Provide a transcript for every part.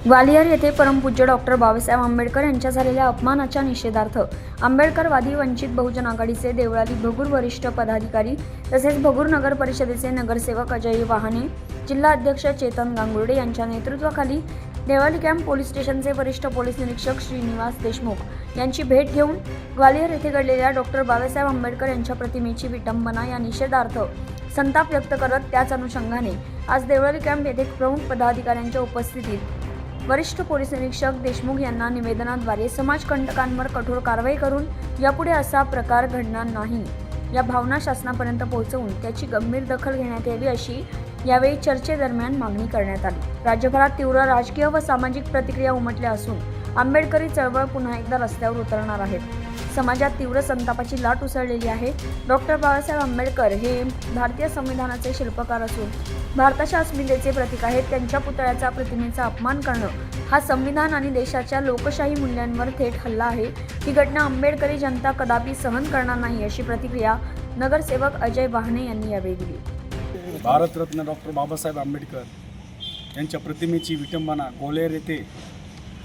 ग्वालियर येथे परमपूज्य डॉक्टर बाबासाहेब आंबेडकर यांच्या झालेल्या अपमानाच्या निषेधार्थ आंबेडकरवादी वंचित बहुजन आघाडीचे देवळाली भगूर वरिष्ठ पदाधिकारी तसेच भगूर नगर परिषदेचे नगरसेवक अजय वाहने जिल्हा अध्यक्ष चेतन गांगुर्डे यांच्या नेतृत्वाखाली देवाली कॅम्प पोलीस स्टेशनचे वरिष्ठ पोलीस निरीक्षक श्रीनिवास देशमुख यांची भेट घेऊन ग्वालियर येथे घडलेल्या डॉक्टर बाबासाहेब आंबेडकर यांच्या प्रतिमेची विटंबना या निषेधार्थ संताप व्यक्त करत त्याच अनुषंगाने आज देवळाली कॅम्प येथे प्रमुख पदाधिकाऱ्यांच्या उपस्थितीत वरिष्ठ पोलीस निरीक्षक देशमुख यांना निवेदनाद्वारे समाजकंटकांवर कठोर कारवाई करून यापुढे असा प्रकार घडणार नाही. या भावना शासनापर्यंत पोहोचवून त्याची गंभीर दखल घेण्यात यावी अशी यावेळी चर्चेदरम्यान मागणी करण्यात आली. राज्यभरात तीव्र राजकीय व सामाजिक प्रतिक्रिया उमटल्या असून आंबेडकरी चळवळ पुन्हा एकदा रस्त्यावर उतरणार आहेत. समाजात तीव्र संतापाची लाट उसळलेली आहे. डॉक्टर बाबासाहेब आंबेडकर हे भारतीय संविधानाचे शिल्पकार असून भारताच्या अस्मितेचे प्रतीक आहेत. त्यांच्या पुतळ्याचा प्रतिमेचा अपमान करणं हा संविधान आणि देशाच्या लोकशाही मूल्यांवर थेट हल्ला आहे. ही घटना आंबेडकरी जनता कदापि सहन करणार नाही अशी प्रतिक्रिया नगरसेवक अजय वाहने यांनी यावेळी दिली. भारतरत्न डॉक्टर बाबासाहेब आंबेडकर यांच्या प्रतिमेची विटंबना गोलेर येथे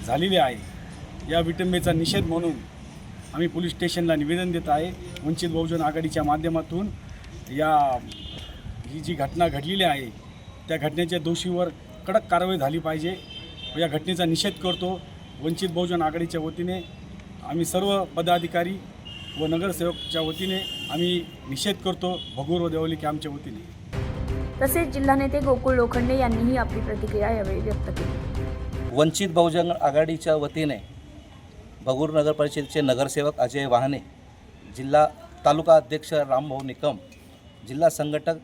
झालेली आहे. या विटंबेचा निषेध म्हणून आम्ही पोलीस स्टेशनला निवेदन देत आहे. वंचित बहुजन आघाडीच्या माध्यमातून या ही जी घटना घडलेली आहे त्या घटनेच्या दोषीवर कडक कारवाई झाली पाहिजे. या घटनेचा निषेध करतो. वंचित बहुजन आघाडीच्या वतीने आम्ही सर्व पदाधिकारी व नगरसेवकच्या वतीने आम्ही निषेध करतो. भगूर व देवली कॅम्पच्या वतीने. तसेच जिल्हा नेते गोकुळ लोखंडे यांनीही आपली प्रतिक्रिया यावेळी व्यक्त केली. वंचित बहुजन आघाडीच्या वतीने भगूर नगर परिषदेचे नगरसेवक अजय वाहने जिल्हा तालुका अध्यक्ष रामभाऊ निकम जिल्हा संघटक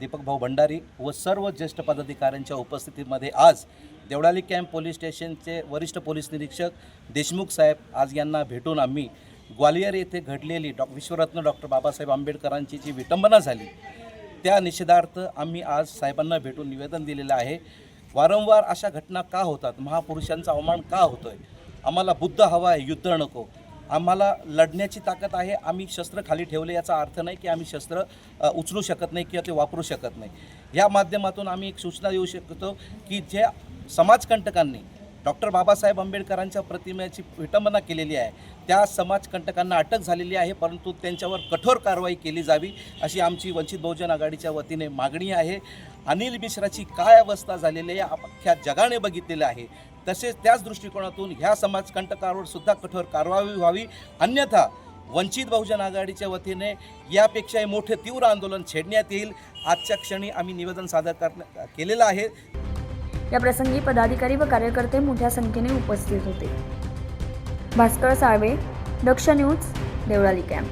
दीपक भाऊ भंडारी व सर्व ज्येष्ठ पदाधिकाऱ्यांच्या उपस्थितीमध्ये आज देवळाली कॅम्प पोलीस स्टेशनचे वरिष्ठ पोलीस निरीक्षक देशमुख साहेब आज यांना भेटून आम्ही ग्वालियर येथे घडलेली डॉ. विश्वरत्न डॉक्टर बाबासाहेब आंबेडकरांची जी विटंबना झाली त्या निषेधार्थ आम्ही आज साहेबांना भेटून निवेदन दिलेलं आहे. वारंवार अशा घटना का होतात? महापुरुषांचा अवमान का होतोय? आम्हाला बुद्ध हवा आहे युद्ध नको. आम्हाला लढण्याची ताकद आहे आम्ही शस्त्र खाली ठेवले याचा अर्थ नाही की आम्ही शस्त्र उचलू शकत नाही किंवा ते वापरू शकत नाही. या माध्यमातून आम्ही एक सूचना देऊ शकतो की ज्या समाजकंटकांनी डॉक्टर बाबासाहेब आंबेडकरांच्या प्रतिमेची विटंबना केलेली आहे. त्या समाजकंटकांना अटक झालेली आहे परंतु त्यांच्यावर कठोर कारवाई केली जावी अशी आमची वंचित बहुजन आघाडीच्या वतीने मागणी आहे. अनिल मिश्राची काय अवस्था झालेली आहे अख्ख्या जगाने बघितलेलं आहे. तसेच त्याच दृष्टिकोनातून ह्या समाजकंटकावर सुद्धा कठोर कारवाई व्हावी. अन्यथा वंचित बहुजन आघाडीच्या वतीने यापेक्षाही मोठे तीव्र आंदोलन छेडण्यात येईल. आजच्या क्षणी आम्ही निवेदन सादर करण्या केलेलं आहे. या प्रसंगी पदाधिकारी व कार्यकर्ते मोठ्या संख्येने उपस्थित होते. Bhaskar Salve Daksh news Deolali camp.